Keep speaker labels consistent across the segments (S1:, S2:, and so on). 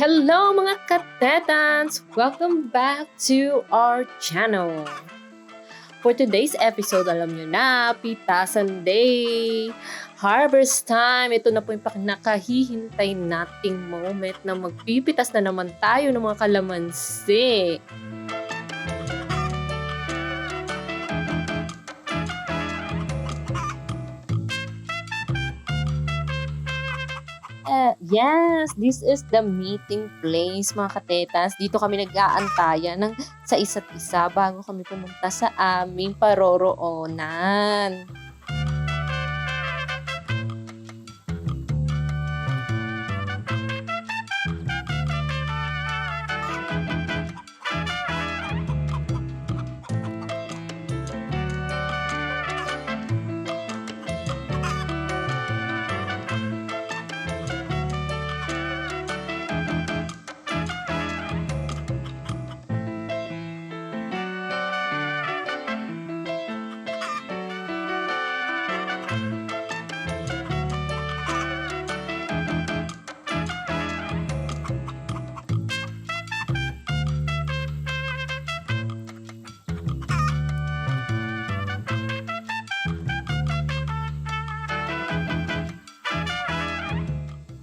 S1: Hello mga katetans! Welcome back to our channel. For today's episode, alam nyo na, Pitasan Day, Harvest Time. Ito na po yung nakahihintay nating moment na magpipitas na naman tayo ng mga kalamansi. Yes, this is the meeting place mga katetas. Dito kami nag-aantayan ng sa isa't isa bago kami pumunta sa aming paroroonan.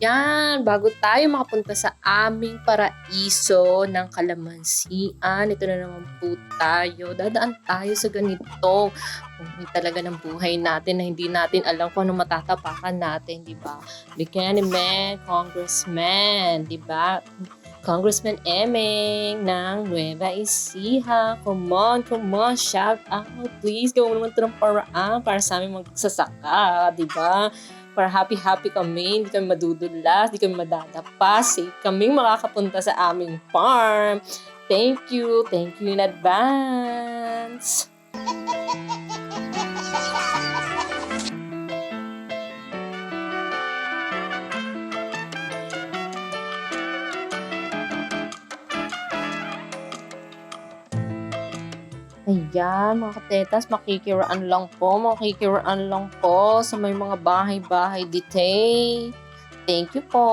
S1: Yan, bago tayo makapunta sa aming paraiso ng kalamansian, ito na naman po tayo. Dadaan tayo sa ganito. Kung talaga ng buhay natin na hindi natin alam kung ano matatapakan natin, di ba? Buchanan, Congressman, di ba? Congressman Emeng ng Nueva Ecija. Come on, come on, shout out. Please, gawin naman ito ng paraan para sa aming magsasaka, di ba? Para happy-happy kami, hindi kami madudulas, hindi kami madadapa, safe kaming makakapunta sa aming farm. Thank you, thank you in advance. Ayan, mga katetas, makikiraan lang po, makikiraan lang po sa may mga bahay-bahay detail. Thank you po.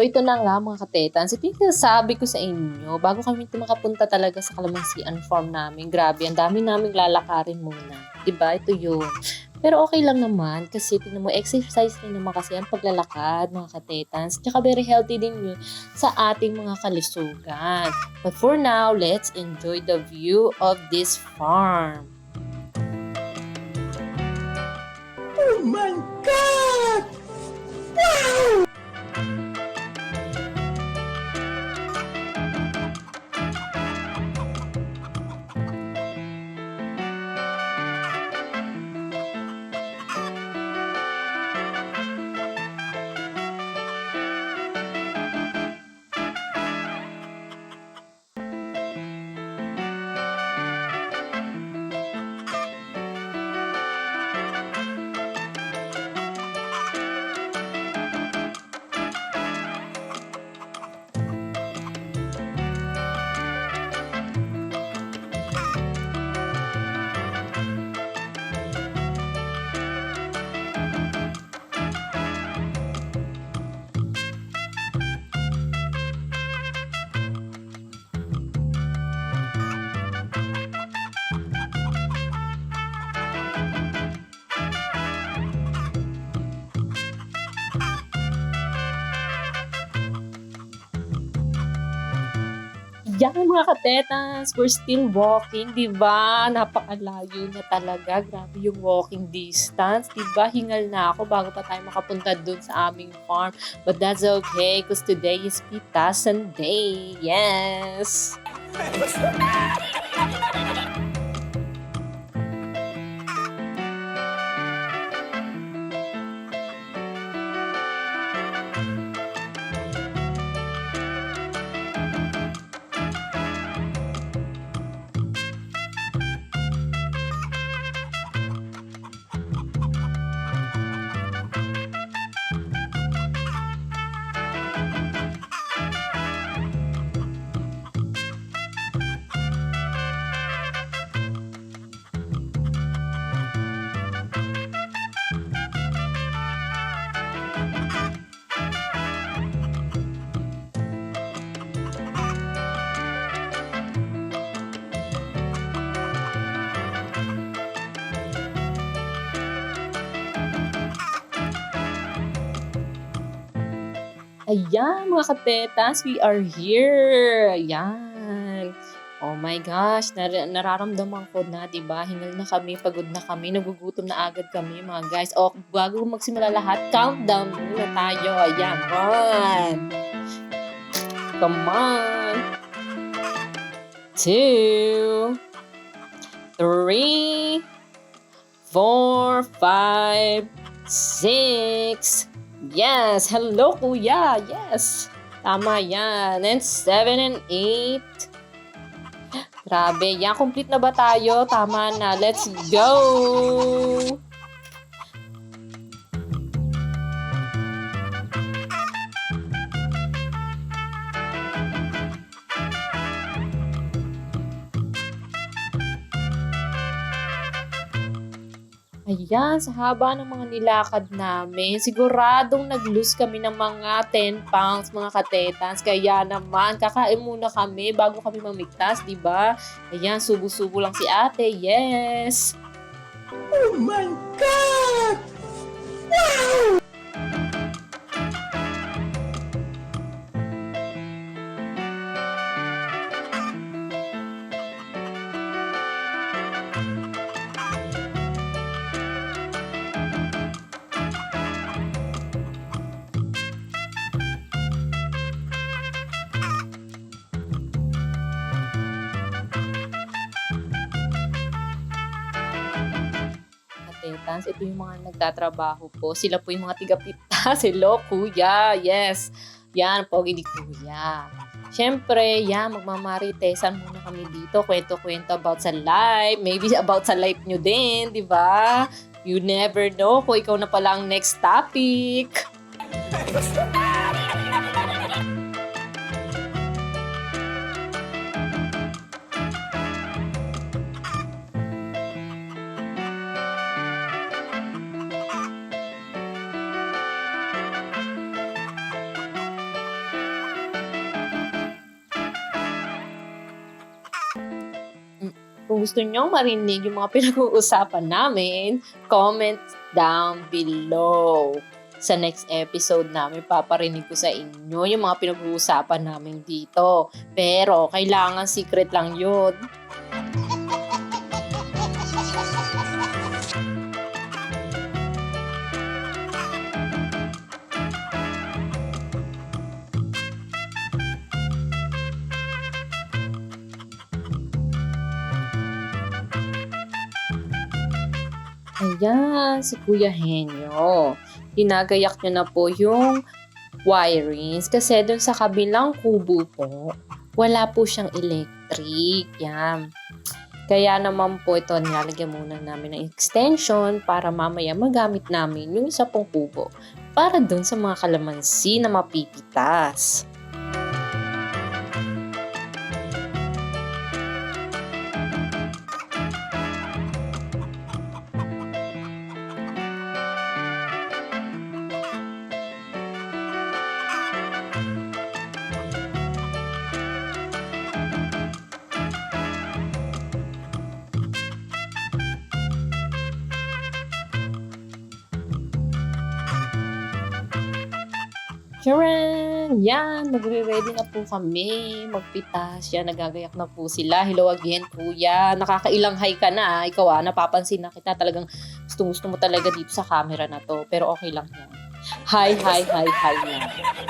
S1: So ito na nga mga katetans. Ito yung sabi ko sa inyo, bago kami makapunta talaga sa Kalamansian farm namin, grabe, ang dami naming lalakarin muna. Diba? Ito yun. Pero okay lang naman kasi tingnan mo, exercise rin naman kasi ang paglalakad mga katetans. Tsaka very healthy din yun sa ating mga kalusugan. But for now, let's enjoy the view of this farm.
S2: Oh my God! Wow!
S1: Ayan mga katetans, we're still walking, di ba? Napakalayo na talaga. Grabe yung walking distance, di ba? Hingal na ako bago pa tayo makapunta dun sa aming farm. But that's okay, because today is Pitasan Day. Yes! Ayan, mga katetas, we are here. Ayan. Oh my gosh, nar- nararamdaman ko na, di ba? Hingal na kami, pagod na kami, nagugutom na agad kami, mga guys. O, bago magsimula lahat, countdown muna tayo. Ayan, one. Come on. Two. Three. Four. Five. Six. Yes! Hello, kuya! Yes! Tama yan. And seven and eight. Grabe. Yan, complete na ba tayo? Tama na. Let's go! Ayan, sa haba ng mga nilakad namin, siguradong nag-lose kami ng mga 10 pounds, mga katetans. Kaya naman, kakain muna kami bago kami mamigtas, di ba? Ayan, subo-subo lang si ate. Yes!
S2: Oh my God!
S1: Katetans, ito yung mga nagtatrabaho po. Sila po yung mga tigapitas. Hello, kuya. Yes. Yan, pogi di kuya. Siyempre, yan, magmamaritesan muna kami dito. Kwento-kwento about sa life. Maybe about sa life nyo din, di ba? You never know kung ikaw na pala ang next topic. Gusto nyo marinig yung mga pinag-uusapan namin, comment down below. Sa next episode namin, paparinig ko sa inyo yung mga pinag-uusapan namin dito. Pero, kailangan secret lang yun. Ayan, si Kuya Henyo. Ginagayak niya na po yung wirings kasi dun sa kabilang kubo po, wala po siyang electric. Yan. Kaya naman po ito, nilalagyan muna namin ng extension para mamaya magamit namin yung isa pong kubo para dun sa mga kalamansi na mapipitas. Magre-ready na po kami. Magpitas. Yan, nagagayak na po sila. Hello again, kuya. Nakakailang hi ka na. ah. Ikaw ah, napapansin na kita. Talagang gusto-gusto mo talaga dito sa camera na to. Pero okay lang yan. Hi, hi, hi, hi lang.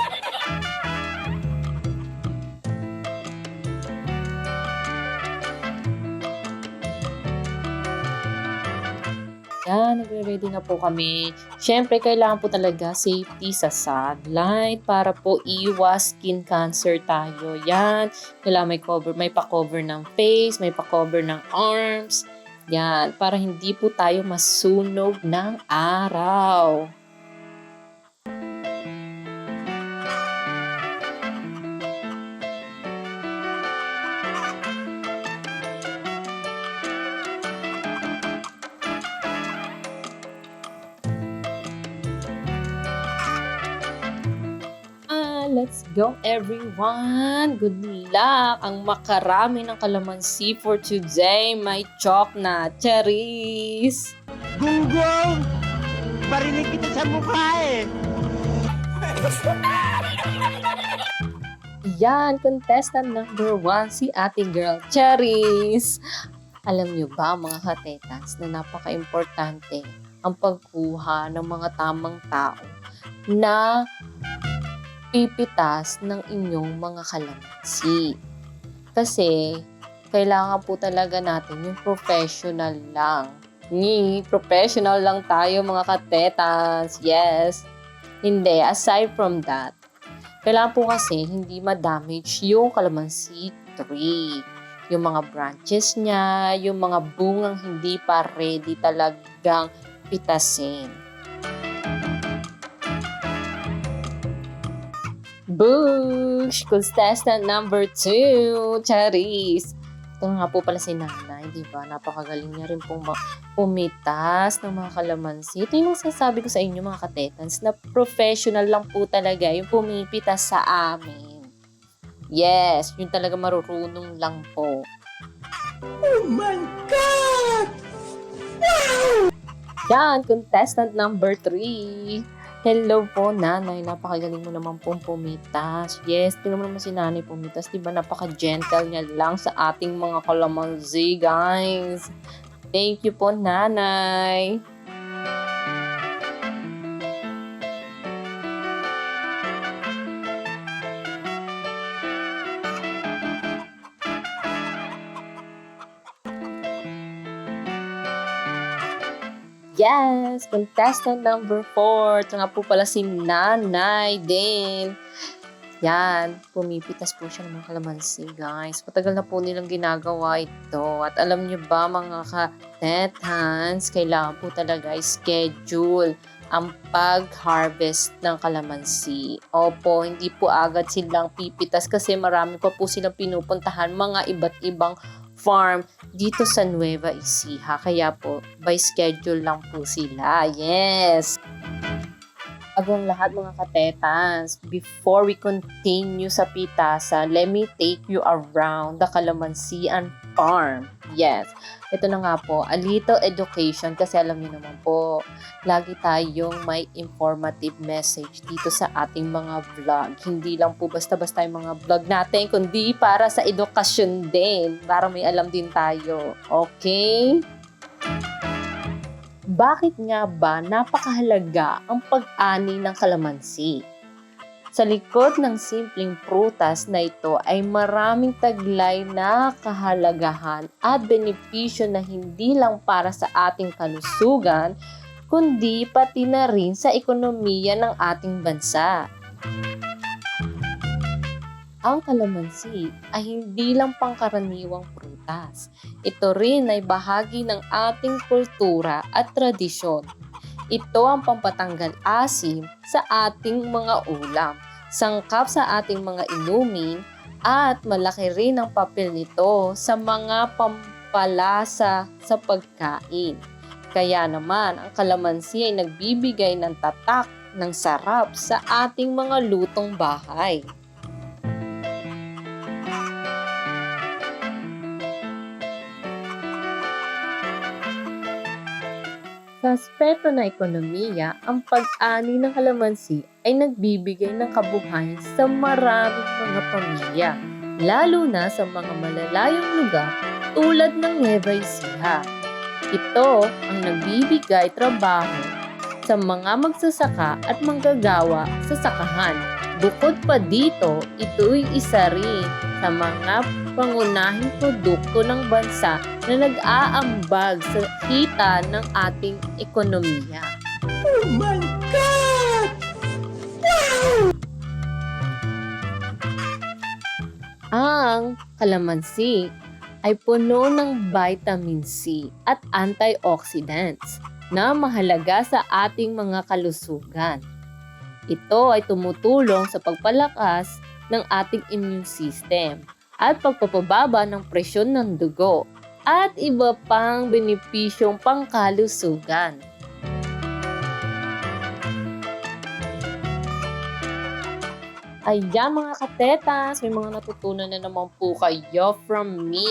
S1: Yan, nagre-ready na po kami. Siyempre, kailangan po talaga safety sa sunlight para po iwas skin cancer tayo. Yan, kailangan may cover, may pa-cover ng face, may pa-cover ng arms. Yan, para hindi po tayo masunog ng araw. Go everyone! Good luck! Ang makarami ng kalamansi for today. May chalk na cherries!
S2: Gunggong! Barinig kita sa mukha eh!
S1: Yan, contestant number one, si ate girl, Cherries. Alam nyo ba, mga katetas, na napaka-importante ang pagkuha ng mga tamang tao na pipitas ng inyong mga kalamansi. Kasi, kailangan po talaga natin yung professional lang. Ni, professional lang tayo mga katetas. Yes. Hindi, aside from that, kailangan po kasi hindi ma-damage yung kalamansi tree. Yung mga branches niya, yung mga bungang hindi pa ready talagang pitasin. Bush! Contestant number two, Charis. Ito nga po pala si nanay, di ba? Napakagaling niya rin pong pumitas ng mga kalamansi. Ito yung sasabi ko sa inyo mga katetans na professional lang po talaga yung pumipitas sa amin. Yes, yun talaga marurunong lang po.
S2: Oh my God!
S1: Yan, contestant number 3. Hello po, nanay. Napakagaling mo naman pong pumitas. Yes, tingnan mo naman si nanay pumitas. Diba napaka-gentle niya lang sa ating mga kalamansi, guys. Thank you po, nanay. Yes, contestant number 4. Ito nga po pala si Nanay din. Yan, pumipitas po siya ng mga kalamansi, guys. Matagal na po nilang ginagawa ito. At alam niyo ba, mga ka-tethans, kailangan po talaga schedule ang pag-harvest ng kalamansi. Opo, hindi po agad silang pipitas kasi marami pa po silang pinupuntahan mga iba't ibang farm dito sa Nueva Ecija. Kaya po, by schedule lang po sila. Yes! Bagong lahat mga katetans, before we continue sa pitasa, let me take you around the Calamansian Farm. Yes, ito na nga po, a little education kasi alam niyo naman po, lagi tayong may informative message dito sa ating mga vlog. Hindi lang po basta-basta yung mga vlog natin, kundi para sa edukasyon din, para may alam din tayo. Okay? Bakit nga ba napakahalaga ang pag-ani ng kalamansi? Sa likod ng simpleng prutas na ito ay maraming taglay na kahalagahan at benepisyo na hindi lang para sa ating kalusugan, kundi pati na rin sa ekonomiya ng ating bansa. Ang kalamansi ay hindi lang pangkaraniwang prutas. Ito rin ay bahagi ng ating kultura at tradisyon. Ito ang pampatanggal asim sa ating mga ulam, sangkap sa ating mga inumin, at malaki rin ang papel nito sa mga pampalasa sa pagkain. Kaya naman, ang kalamansi ay nagbibigay ng tatak ng sarap sa ating mga lutong bahay. Sa aspeto na ekonomiya, ang pag-ani ng kalamansi ay nagbibigay ng kabuhayan sa maraming mga pamilya, lalo na sa mga malalayong lugar tulad ng Nueva Ecija. Ito ang nagbibigay trabaho sa mga magsasaka at manggagawa sa sakahan. Bukod pa dito, ito'y isa rin sa mga pangunahing produkto ng bansa na nag-aambag sa kita ng ating ekonomiya.
S2: Oh my God!
S1: Ang kalamansi ay puno ng vitamin C at antioxidants na mahalaga sa ating mga kalusugan. Ito ay tumutulong sa pagpalakas ng ating immune system at pagpapababa ng presyon ng dugo at iba pang benepisyong pangkalusugan. Ayan mga katetas, may mga natutunan na naman po kayo from me.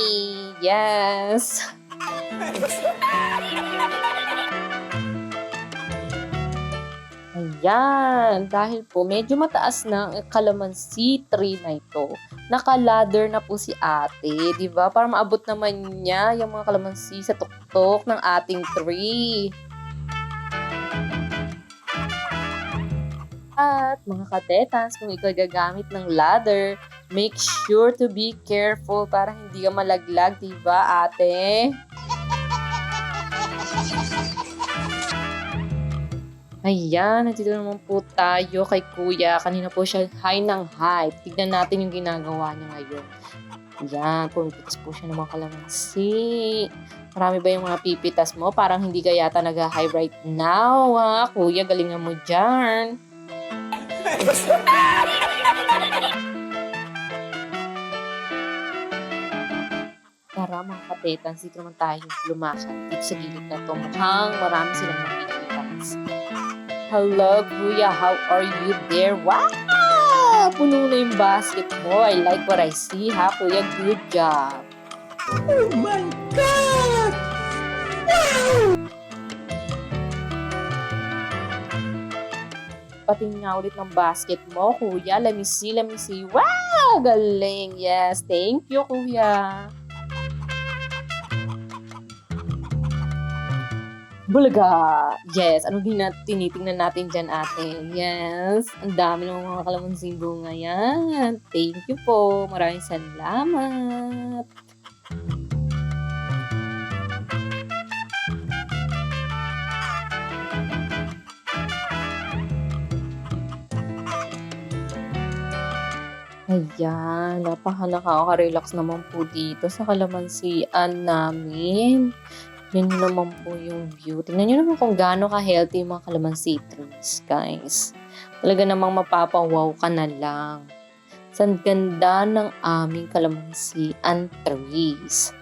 S1: Yes! Ayan, dahil po medyo mataas na ang calamansi tree na ito. Naka-ladder na po si ate, di ba? Para maabot naman niya yung mga calamansi sa tuktok ng ating tree. At mga katetans, kung ikaw gagamit ng ladder, make sure to be careful para hindi ka malaglag, di ba ate? Ayan, nandito naman po tayo kay kuya. Kanina po siya high ng high. Tignan natin yung ginagawa niya ngayon. Ayan, pumipitas po siya ng mga kalamansi. Marami ba yung mga pipitas mo? Parang hindi ka yata nag-high right now, ha? Kuya, galingan mo dyan. Tara mga katetans, dito naman tayo lumakad dito sa gilid na to. Mukhang marami silang napipitas. Hello, Kuya. How are you there? Wow! Puno na yung basket mo. I like what I see, ha, Kuya? Good job.
S2: Oh my God!
S1: Pating nga ulit ng basket mo, Kuya. Let me see, let me see. Wow! Galing. Yes. Thank you, Kuya. Bulaga! Yes, ano din na tinitingnan natin dyan, ate? Yes, ang dami ng mga kalamansing bunga yan. Thank you po. Maraming salamat. Ayan, napaka nakaka-relax naman po dito sa kalamansian namin. Yan naman po yung view. Tingnan nyo naman kung gaano ka-healthy yung mga calamansi trees, guys. Talaga namang mapapawaw ka na lang. Sa ganda ng aming calamansian trees.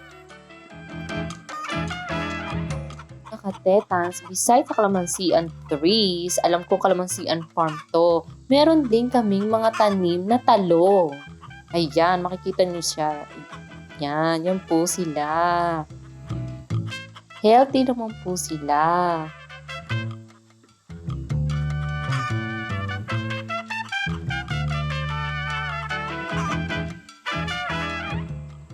S1: Nakatetans, besides sa calamansian trees, alam ko calamansian farm to. Meron din kaming mga tanim na talong. Ayan, makikita nyo siya. Yan, yan po sila. Healthy naman po sila.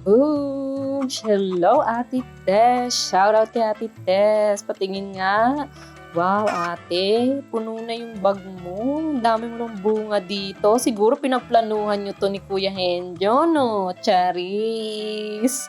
S1: Ooh, hello Ate Tess. Shout out kay Ate Tess. Patingin nga. Wow, ate, puno na yung bag mo. Ang dami mo ng bunga dito. Siguro pinagplanuhan nyo to ni Kuya Henjo, no? Charis.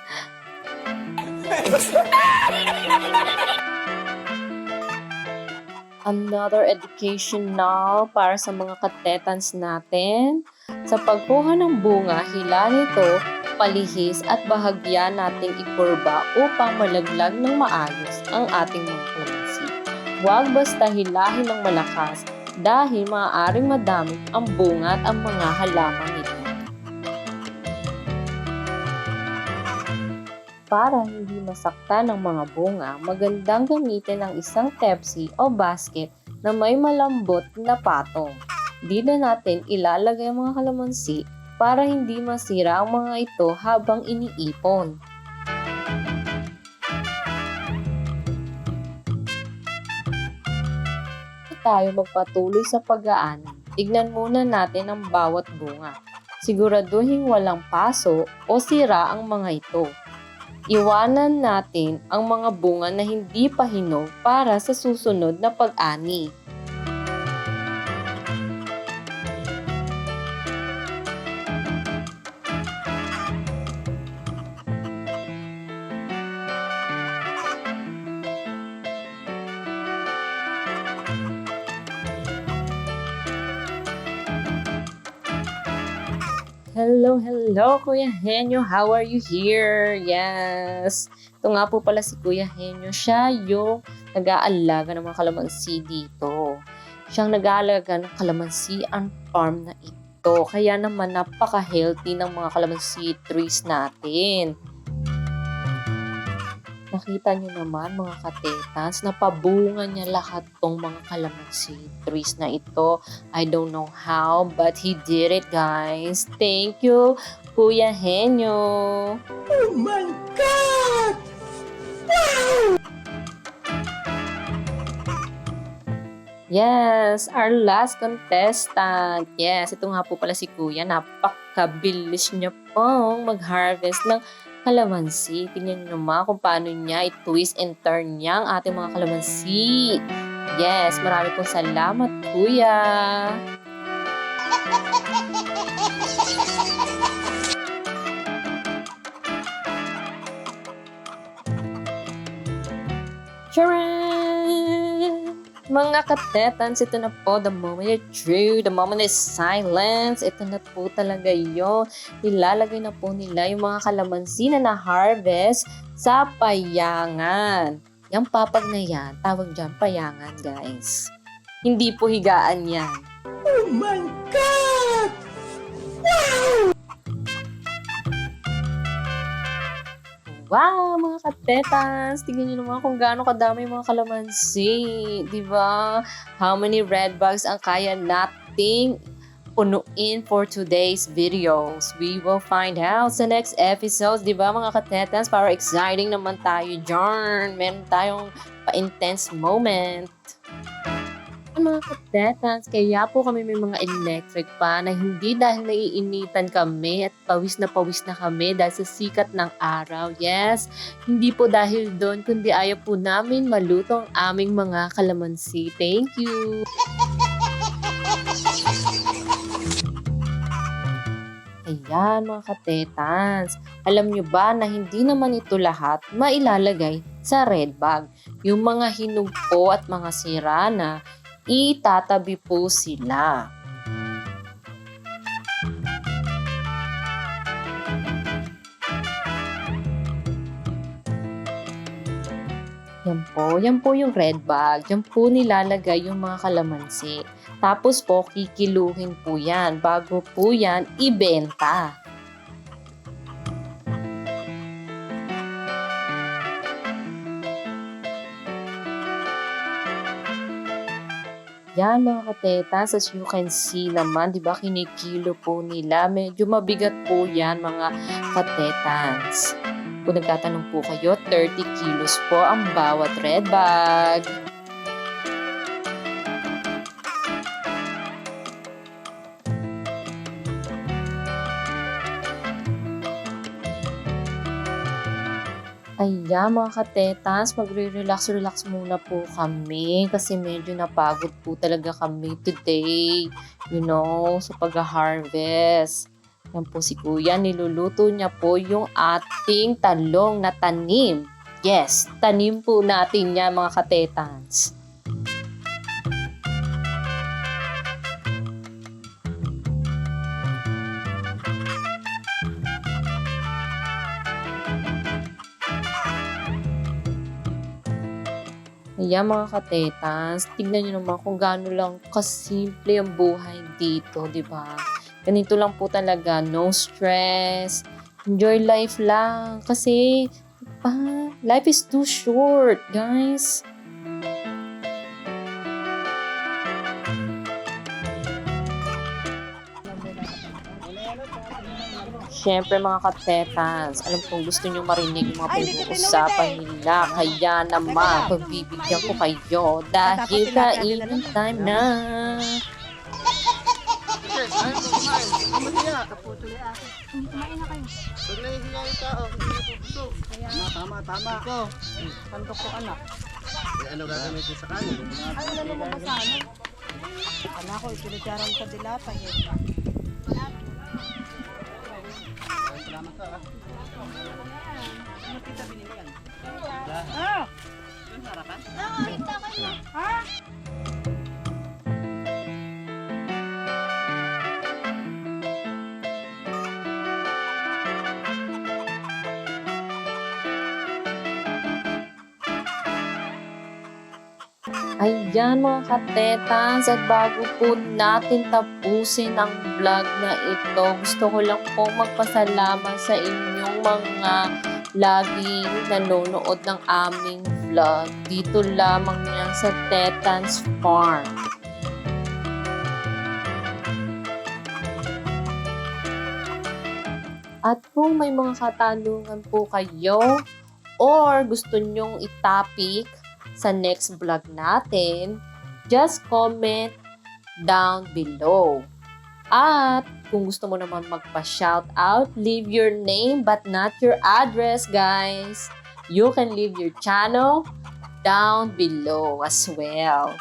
S1: Another educational para sa mga katetans natin. Sa pagkuha ng bunga, hila nito, palihis at bahagya nating ikurba upang malaglag ng maayos ang ating mga kalamansi. Huwag basta hilahin ng malakas dahil maaaring madamit ang bunga at ang mga halaman nito. Para hindi masaktan ng mga bunga, magandang gamitin ang isang tepsi o basket na may malambot na patong. Di na natin ilalagay ang mga kalamansi para hindi masira ang mga ito habang iniipon. tayo magpatuloy sa pag-aanan tignan muna natin ang bawat bunga. Siguraduhin walang paso o sira ang mga ito. Iwanan natin ang mga bunga na hindi pa hinog para sa susunod na pag-ani. Hello, Kuya Henyo. How are you here? Yes. Ito nga po pala si Kuya Henyo. Siya yung nag-aalaga ng mga kalamansi dito. Siyang nag-aalaga ng kalamansi ang farm na ito. Kaya naman napaka-healthy ng mga kalamansi trees natin. Nakita niyo naman mga katetans, napabunga niya lahat tong mga kalamansi trees na ito. I don't know how, but he did it, guys. Thank you, Kuya Henyo.
S2: Oh my God!
S1: Yes, our last contestant. Yes, ito nga po pala si Kuya. Napakabilis niya pong mag-harvest ng kalamansi. Tingnan niyo naman kung paano niya i-twist and turn niya ang ating mga kalamansi. Yes, marami pong salamat, Kuya. Charan! Mga katetans, ito na po, the moment is true, the moment is silence. Ito na po talaga yun. Nilalagay na po nila yung mga kalamansi na na-harvest sa payangan. Yung papag na yan, tawag dyan, payangan, guys. Hindi po higaan yan.
S2: Oh my God!
S1: Wow, mga katetans! Tingnan nyo naman kung gaano kadami yung mga kalamansi. Di ba? How many red bags ang kaya nating punuin for today's videos? We will find out sa next episodes. Di ba, mga katetans? Para exciting naman tayo dyan. Meron tayong pa-intense moment mga katetans, kaya po kami may mga electric pa na hindi dahil naiinitan kami at pawis na pawis na kami dahil sa sikat ng araw. Yes, hindi po dahil doon, kundi ayaw po namin maluto ang aming mga kalamansi. Thank you! Ayan mga katetans, alam nyo ba na hindi naman ito lahat mailalagay sa red bag? Yung mga hinog po at mga sira na itatabi po sila. Yan po, yan po yung red bag. Yan po nilalagay yung mga kalamansi. Tapos po, kikiluhin po yan bago po yan ibenta. Yan mga katetas, as you can see naman, di ba kinikilo po nila. Medyo mabigat po yan mga katetans. Kung nagtatanong po kayo, 30 kilos po ang bawat red bag. Ayan mga katetans, magre-relax-relax muna po kami kasi medyo napagod po talaga kami today. You know, sa pag-harvest. Yan po si Kuya, niluluto niya po yung ating talong na tanim. Yes, tanim po natin yan mga katetans. Ayan mga katetans, tignan nyo naman kung gaano lang kasimple ang buhay dito, di ba? Ganito lang po talaga, no stress, enjoy life lang. Kasi, pa, life is too short, guys. Siyempre mga katetans, alam kong gusto nyo marinig yung mga pinag-uusapan nila. Kaya naman, pagbibigyan ko kayo dahil kainin time na.
S3: Kumain na kayo.
S2: Na. Tama, tama, tama. Ikaw.
S3: Pandok ko anak.
S2: Eh, ano gagamitin sa kanin?
S3: Ay, ano mo ba sa ano? Anak ko, ikinityaran sa dilata. Eh.
S2: Salamat ka, ah.
S3: Ano kita binili yan? Ah! Ha?
S1: Ayan mga katetans at bago po natin tapusin ang vlog na ito, gusto ko lang pong magpasalamat sa inyong mga laging nanonood ng aming vlog. Dito lamang yan sa Tetans Farm. At kung may mga katanungan po kayo or gusto nyong itapik sa next vlog natin, just comment down below. At kung gusto mo naman magpa-shout out, leave your name but not your address, guys. You can leave your channel down below as well.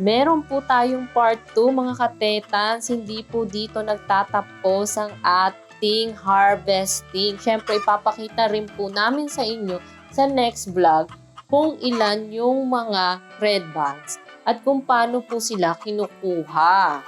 S1: Meron po tayong part 2 mga katetans. Hindi po dito nagtatapos ang ating harvesting. Siyempre, ipapakita rin po namin sa inyo sa next vlog kung ilan yung mga red bands at kung paano po sila kinukuha.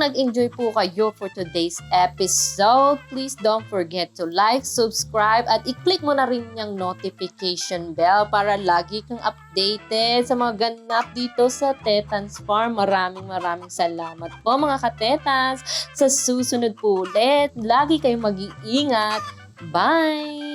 S1: Nag-enjoy po kayo for today's episode, please don't forget to like, subscribe, at i-click mo na rin yung notification bell para lagi kang updated sa mga ganap dito sa Tetans Farm. Maraming maraming salamat po mga katetans. Sa susunod po ulit, lagi kayong mag-iingat. Bye!